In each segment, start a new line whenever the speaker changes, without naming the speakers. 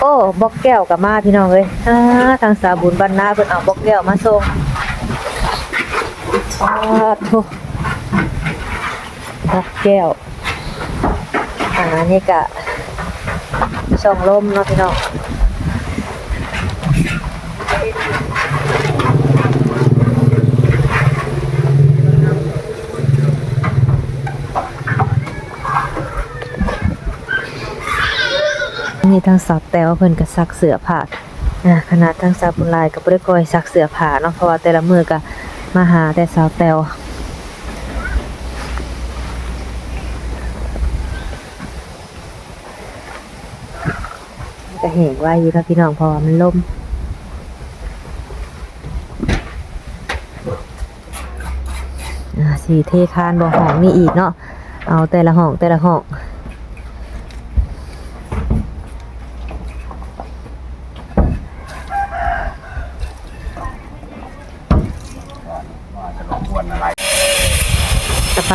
โอ้บอกแก้วกับมาพี่น้องเลยอ่าทางสาบุญบรรณาเพิ่นเอาบอกแก้วมาส่งอ้าทุบอกแก้วอ่านี่กะส่องลมเนาะพี่น้อง นี่ทางสาวแต้วเพิ่นก็ซักเสื้อผ้าอ่าขนาดทางสาวบุญลายก็บ่ได้คอยซักเสื้อผ้าเนาะเพราะว่าแต่ละมื้อก็มาหาแต่สาวแต้วก็เห็นว่าอยู่แล้พี่น้องเพราะว่ามันล่มสีเทคานบ่ห้องมีอีกเนาะ เอาแต่ละห้องแต่ละห้อง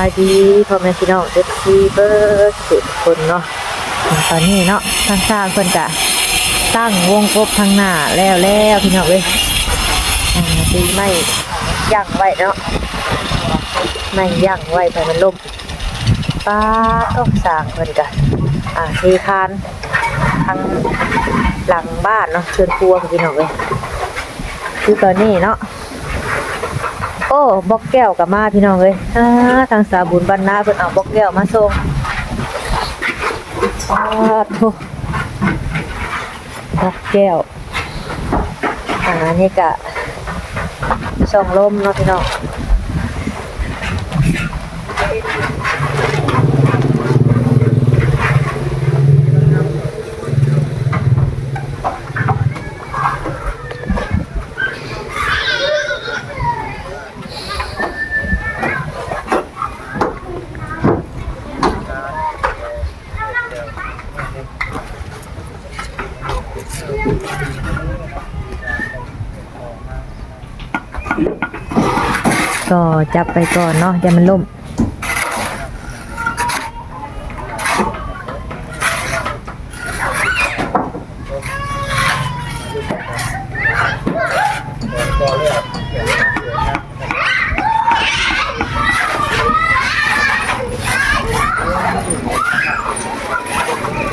ายดีพ่อแม่พี่น้องเอฟซีเบอร์สุดคนเนาะตอนนี้เนาะทางสร้างเพิ่นกะตั้งวงกบทางหน้าแล้วแล้วพี่น้องเอ้ยอ่าดีไม่ย่างไว้เนาะไม่ย่างไว้ไปมันล่มป้าต้องสร้างเพิ่นกะอ่าเทคานทางหลังบ้านเนาะเชิญครัวพี่น้องเอ้ยคือตอนนี้เนาะ อ้บอกแก้วกับมาพี่น้องเลยอ่าทางสาบุญบรรณาเพิ่นเอาบอกแก้วมาส่งอาทุบอกแก้วอ่านี่กะส่องลมเนาะพี่น้อง ก็จับไปก่อนเนาะอย่ามันล่ม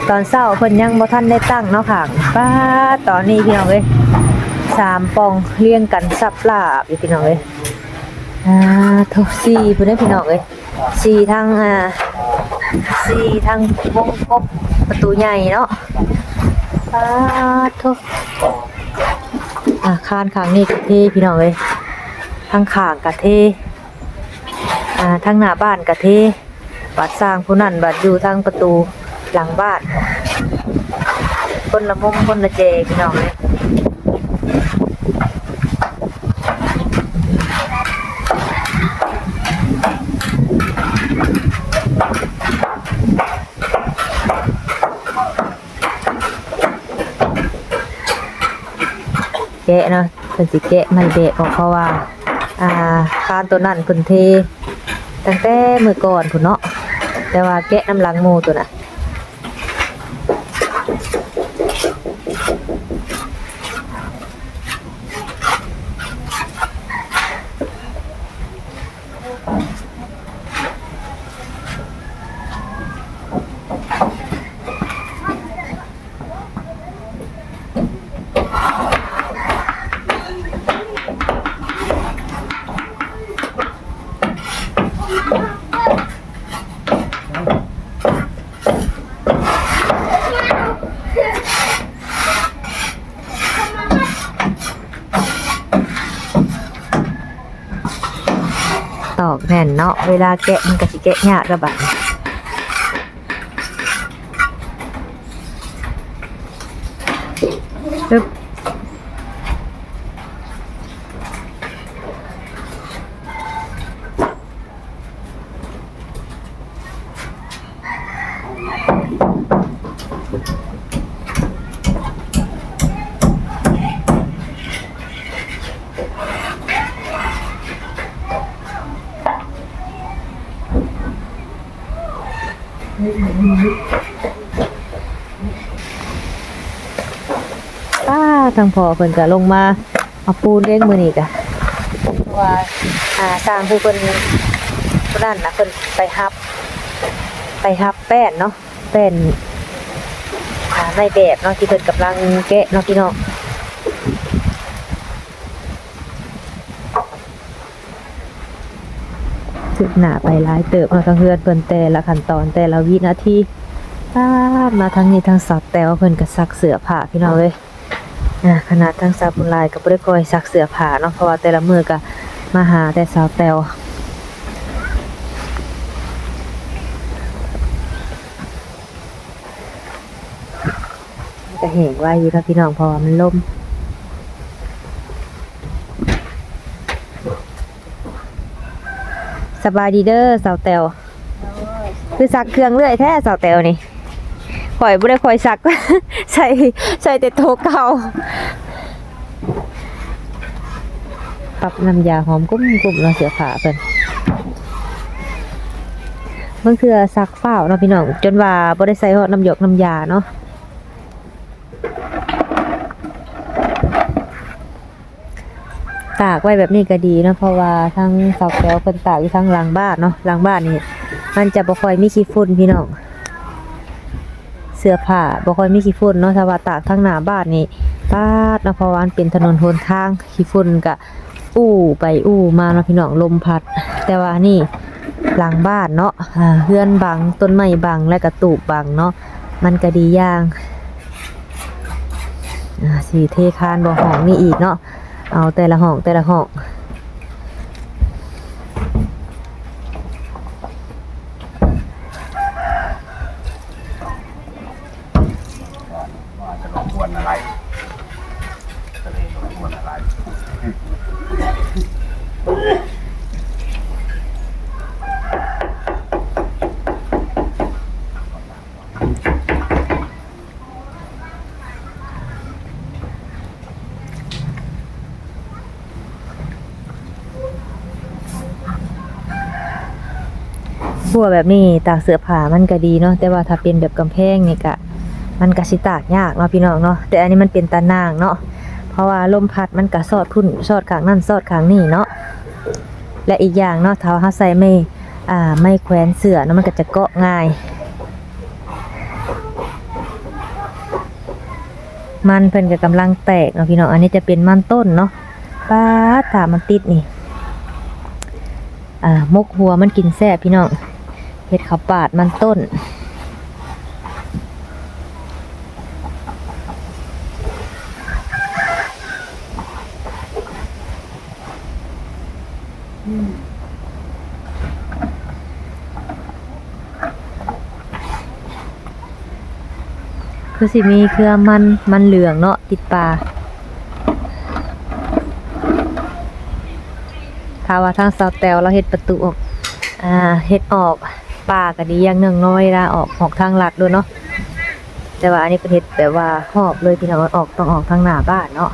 ตอนเศร้าเพิ่นยังบ่ทันได้ตั้งเนาะค่ะป้าตอนนี้พี่น้องเอ้ยสามปองเรียงกันสับลาบอยู่พี่น้องเอ้ย อ่าทุกสี่พื่อนได้พี่น้องเอ้ยสี่ทางอ่าสี่ทางวงกบประตูใหญ่เนาะอ่าทุกอ่าคานขางนี่กะเทพี่น้องเอ้ยทางขางกะเทอ่าทางหน้าบ้านกะเทบัดสร้างผู้นั่นบัดอยู่ทางประตูหลังบ้านคนละมุมคนละเจพี่น้องเอ้ย กะเนาะเพิ่นสิแกะไม่เบะออกเพราะว่า อ่าคานตัวนั้นเพิ่นเทตั้งแต่มื้อก่อนพุ่นเนาะแต่ว่าแกะน้ำหลังหมูตัวน่ะ เนาะเวลาแกะมันก็สิแกะยากระบาดปึ๊บ ป้าทางพอเพิ่นก็ลงมาเอาปูนเล่งมือนี่กะว่าอ่าสร้างผู้เพิ่นผู้นั่นนะเพิ่นไปฮับ ไปฮับแป้นเนาะแป้นอ่าในแบบเนาะที่เพิ่นกำลังแกะเนาะพี่น้องึกหน้าไปหลายเติบเนาะทางเฮือนเพิ่นแต่ละขั้นตอนแต่ละวินาทีปามาทางนี้ทางสาวแตวเพิ่นก็ซักเสื้อผ้าพี่น้องเอ้ยขนาดทางสาบุญลายก็บ่ได้คอยซักเสื้อผ้าเนาะเพราะว่าแต่ละมือก็มาหาแต่สาวแตวจะเห็นว่าอยู่กับพี่น้องเพอมันล่ม สบายดีเด้อสาวแตวคือสักเครื่องเรื่อยแท้สาวแตวนี่ข่อยบ่ได้ข่อยสัก ใส่ใส่แต่โทเก่าปรับน้ำยาหอมกุ้มกุ้มเราะเสือผ้าเพิ่นเมื่อคือซักเฝ้าวเนาะพี่น้องจนว่าบ่ได้ใส่ฮอดน้ำหยกน้ำยาเนาะ ตากไว้แบบนี้ก็ดีเนาะเพราะว่าทั้งเสาแก้วเพิ่นตากอยู่ทั้งหลังบ้านเนาะหลังบ้านนี่มันจะบ่ค่อยมีขี้ฝุ่นพี่น้องเสื้อผ้าบ่ค่อยมีขี้ฝุ่นเนาะถ้าว่าตากทั้งหน้าบ้านนี่ปาดเนาะเพราะว่ามันเป็นถนนหนทางขี้ฝุ่นก็อู้ไปอู้มาเนาะพี่น้องลมพัด แต่ว่านี่หลังบ้านเนาะเฮือนบังต้นไม้บังและกระตูบบังเนาะมันก็ดีอย่างสีเทคานบ่ห้องนี่อีกเนาะ เอาแต่ละห้องแต่ละห้อง
ว่าจะรบกวนอะไรจะเลยรบกวนอะไร
วแบบนี้ตากเสื้อผ้ามันก็ดีเนาะแต่ว่าถ้าเป็นแบบกำแพงนี่ก็มันก็สิตากยากเนาะพี่น้องเนาะแต่อันนี้มันเป็นตะนางเนาะเพราะว่าลมพัดมันก็สอดพุ่นสอดข้างนั่นสอดข้างนี่เนาะและอีกอย่างเนาะถ้าเฮาใส่ไม่อ่าไม่แขวนเสื้อเนาะมันก็จะเกาะง่าย มันเพิ่นก็กำลังแตกเนาะพี่น้องอันนี้จะเป็นมันต้นเนาะป้าถามันติดนี่อ่ามกหัวมันกินแซ่บพี่น้อง เห็ดขาวปาดมันต้น คือสิมีเครือมันมันเหลืองเนาะติดปลาถ้าว่าทางสาวแตวเราเฮ็ดประตูออก อ่าเฮ็ดออก ป่าก็ดีอย่างหนึ่งน้อยละออกออกทางหลักด้วยเนาะแต่ว่าอันนี้เป็นเห็ดแบบว่าหอบเลยพี่น้องออกต้องออกทางหน้าบ้านเนาะ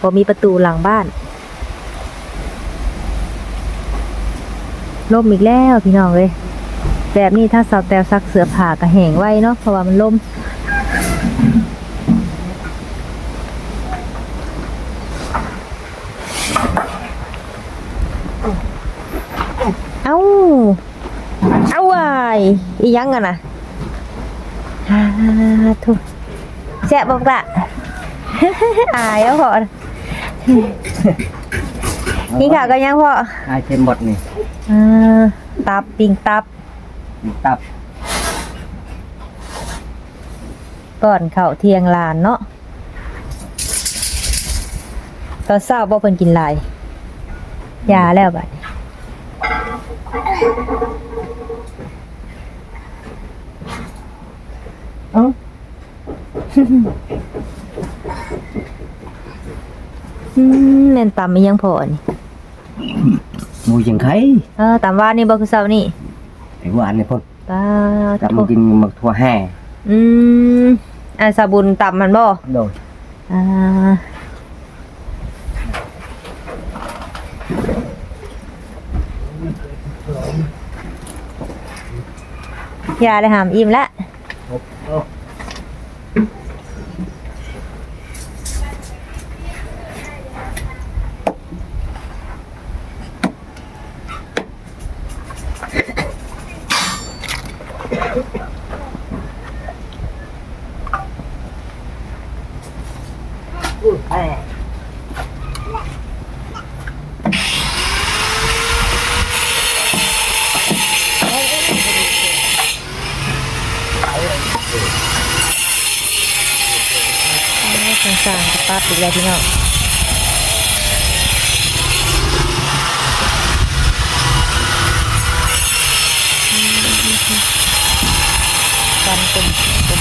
พอมีประตูหลังบ้านล่มอีกแล้วพี่น้องเลยแบบนี้ถ้าสาวแตวซักเสื้อผ้าก็แห้งไว้เนาะเพราะว่ามันล่ม เอ้า เอ้าวาย อีหยังกันนะฮ่าทุแซ่บบอกละอายแล้วพอนี่ค่ะก็ยังพอ
ไอเทมหมดนี่
อ่าตับปิงตับ
มีตับ
ก่อนเข้าเที่ยงลานเนาะตอนเช้าบ่เพิ่นกินหลายยาแล้วบัดนี้ เอ้าอืมแม่นตำอีหยังพอนี่
หมูยังไข่
เออตำว่านี่บ่คือเช้านี่
ไอ้หวานนี่พ่น
ป้า
ตับ
โท
มันกินหมักทั่วแห่
อืมอันสาบุญตำมันบ่
โดย
อ่าอย่าได้หามอิ่มละ สงสารกับป้าปีแล้วพี่น้องกันเป็นเป็น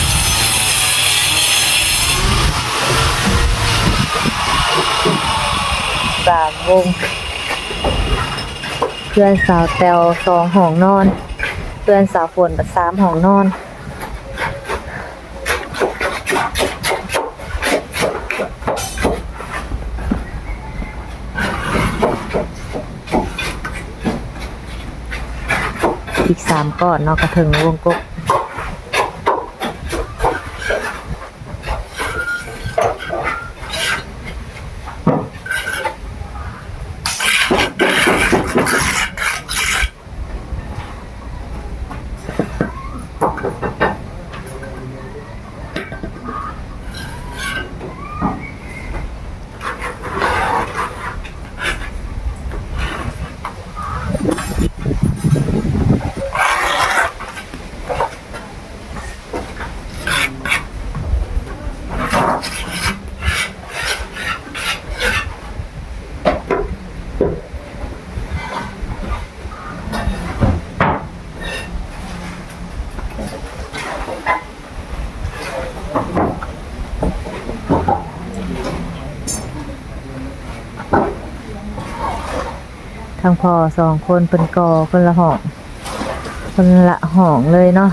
สามวง เพื่อนสาวแตวสองห้องนอน เพื่อนสาวฝนสามห้องนอนอีกสามก้อนเนาะกระถึงวงกบางพ่อสองคนเป็นกอคนละห้องคนละห้องเลยเนาะ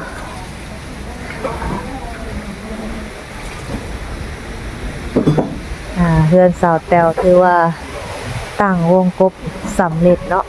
อ่าเพื่อนสาวแตวคือว่าตั้งวงกบสำเร็จเนาะ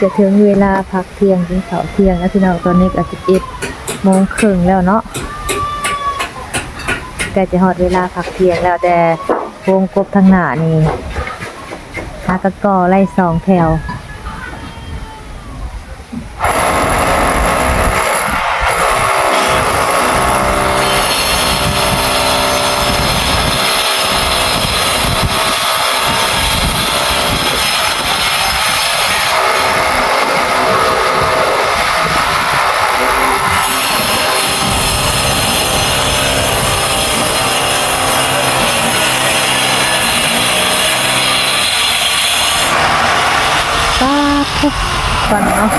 จะถึงเวลาพักเที่ยงกิงเสาเที่ยงแล้วพี่น้องตอนนี้ก็สิบเอ็ดโมงครึ่งแล้วเนาะใกล้จะหอดเวลาพักเที่ยงแล้วแต่วงกบทางหน้านี่หากะกอไล่สองแถว ก่อนเนาะ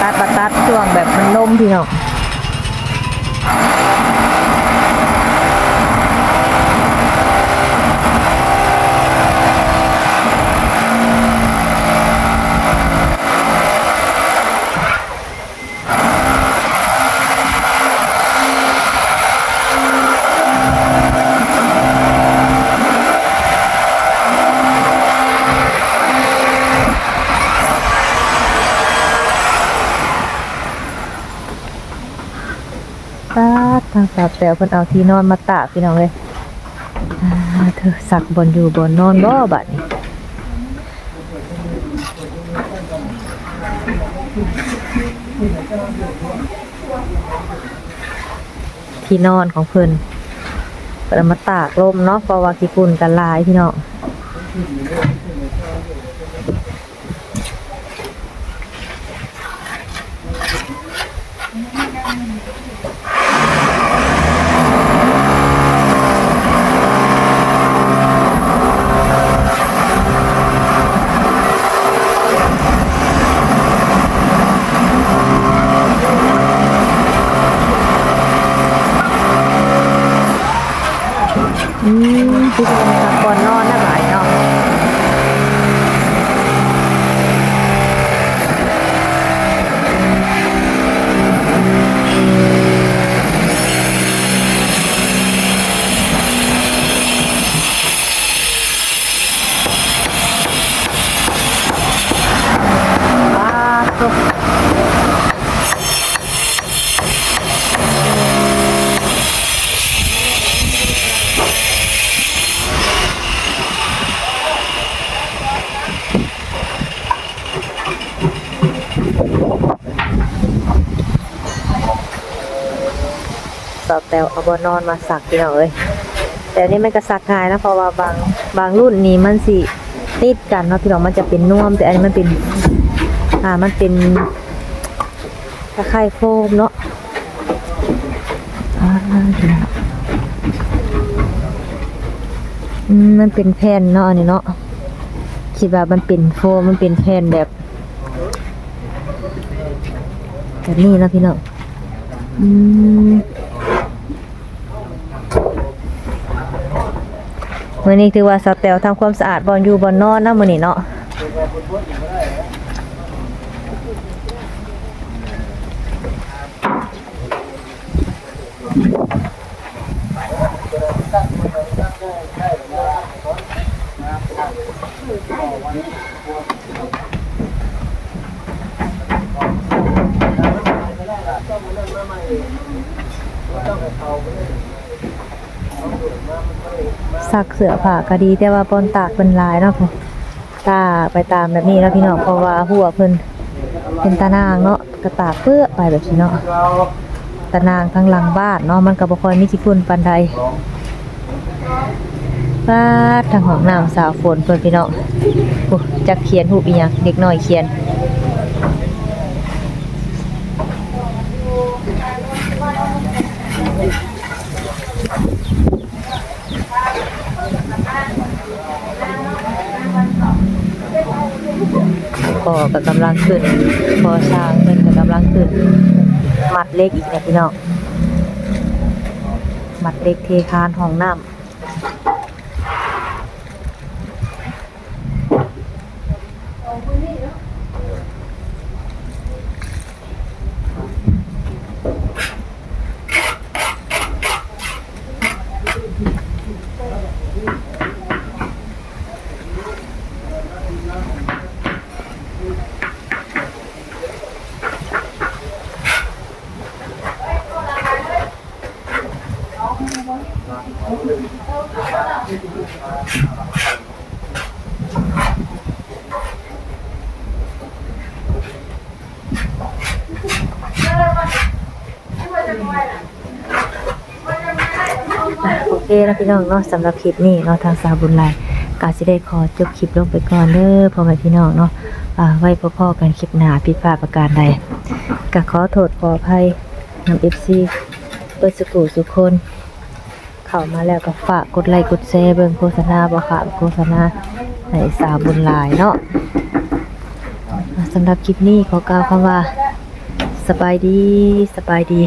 ตัดปะตัดช่วงแบบมันล่มพี่น้องตัด ทางสาวแตวเพิ่นเอาที่นอนมาตากพี่น้องเลยเธอสักบนอยู่บนนอนบ่บัดนี้ที่นอนของเพิ่นเพิ่นมาตากลมเนาะเพราะว่าขี้ฝุ่นกันลายพี่น้อง แตวเอาบอนอนมาสักพี่น้องเอ้ยแต่อันนี่มันก็สักง่ายนะเพราะว่าบางบางรุ่นนี้มันสิติดกันเนาะพี่น้องมันจะเป็นน่วม แต่อันนี้มันเป็น อ่ามันเป็นคล้ายๆโฟมเนาะอ่ามันเป็นแผ่นเนาะอันนี้เนาะคิดว่ามันเป็นโฟมมันเป็นแผ่นแบบแบบนี้นะพี่น้องอืม มื่อนี้ถือว่าสาแตวทำความสะอาดบอลอยู่บอลนอนนะมื่อนี้เนาะ ซักเสื้อผ้าก็ดีแต่ว่าบอลตากเป็นลายเนาะพ่อตาไปตามแบบนี้แล้วพี่น้องเพราะว่าหัวเพิ่นเป็นตานางเนาะกระตากเปื้อไปแบบนี้เนาะตานางทั้งหลังบ้านเนาะมันก็บบ่ค่อยมีขี้ฝุ่นปานใดฟาดทางห้องน้ำสาวฝนเพิ่นพี่น้องจักเขียนรูปอีหยังเด็กน้อยเขียน พอก็กำลังขึ้น พอช้างเพิ่นก็กำลังขึ้น มัดเล็กอีกนะพี่น้องมัดเล็กเทคานห้องน้ำโอ เคนะพี่น้องเนาะสำหรับคลิปนี้เนาะทางสาวบุญไลกาสิได้ขอจบคลิปลงไปก่อนเด้อพ่อแม่พี่น้องเนาะอ่าไว้พ่อๆกันคลิปหน้าผิดพลาดประการใดก็ขอโทษขออภัยนำ FC เปิดสกูสุคน เข้ามาแล้วก็ฝากกดไลค์กดแชร์เบิ่งโฆษณาบ่ค่ะโฆษณาให้สาวบุญลายเนาะสำหรับคลิปนี้ขอกล่าวคำว่าสบายดีสบายดี